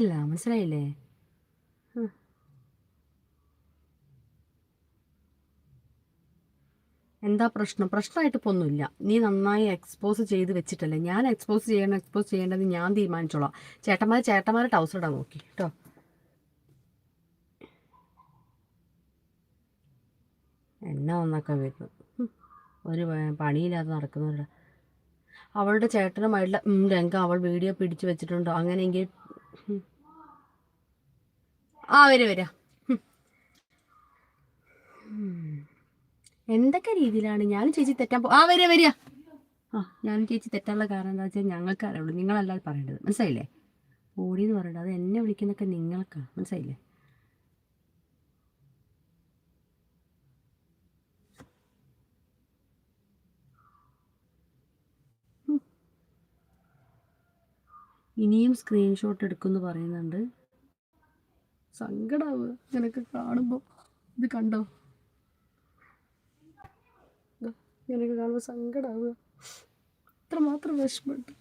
ഇല്ല മനസ്സിലായില്ലേ? എന്താ പ്രശ്നം? പ്രശ്നമായിട്ട് ഇപ്പൊ ഒന്നുമില്ല. നീ നന്നായി എക്സ്പോസ് ചെയ്ത് വെച്ചിട്ടല്ലേ? ഞാൻ എക്സ്പോസ് ചെയ്യണം എക്സ്പോസ് ചെയ്യേണ്ടത് ഞാൻ തീരുമാനിച്ചോളാം. ചേട്ടന്മാർ ചേട്ടന്മാരെ ടൗസർ ഇടാൻ നോക്കി കേട്ടോ. എന്നാ ഒന്നൊക്കെ വരുന്നു. ഒരു പണിയില്ലാതെ നടക്കുന്നവരുടെ. അവളുടെ ചേട്ടനുമായിട്ടുള്ള രംഗം അവൾ വീഡിയോ പിടിച്ചു വെച്ചിട്ടുണ്ടോ. അങ്ങനെയെങ്കിൽ. ആ വരെ വരാ. എന്തൊക്കെ രീതിയിലാണ് ഞാനും ചേച്ചി തെറ്റാൻ പോ ആ വരിക വരിക ആ ഞാനും ചേച്ചി തെറ്റാനുള്ള കാരണം എന്താ വെച്ചാൽ ഞങ്ങൾക്ക് അറിയുള്ളൂ. നിങ്ങളല്ലാതെ പറയേണ്ടത്. മനസ്സിലായില്ലേ? ഓടി എന്ന് പറയേണ്ടത് അത് എന്നെ വിളിക്കുന്നൊക്കെ നിങ്ങൾക്കാണ് മനസ്സിലായില്ലേ. ഇനിയും സ്ക്രീൻഷോട്ട് എടുക്കുമെന്ന് പറയുന്നുണ്ട്. സങ്കടാവുക ഇങ്ങനെയൊക്കെ കാണുമ്പോൾ ഇത് കണ്ടോ ഇങ്ങനെയൊക്കെ കാണുമ്പോൾ സങ്കടാവുക അത്രമാത്രം വിഷമമുണ്ട്.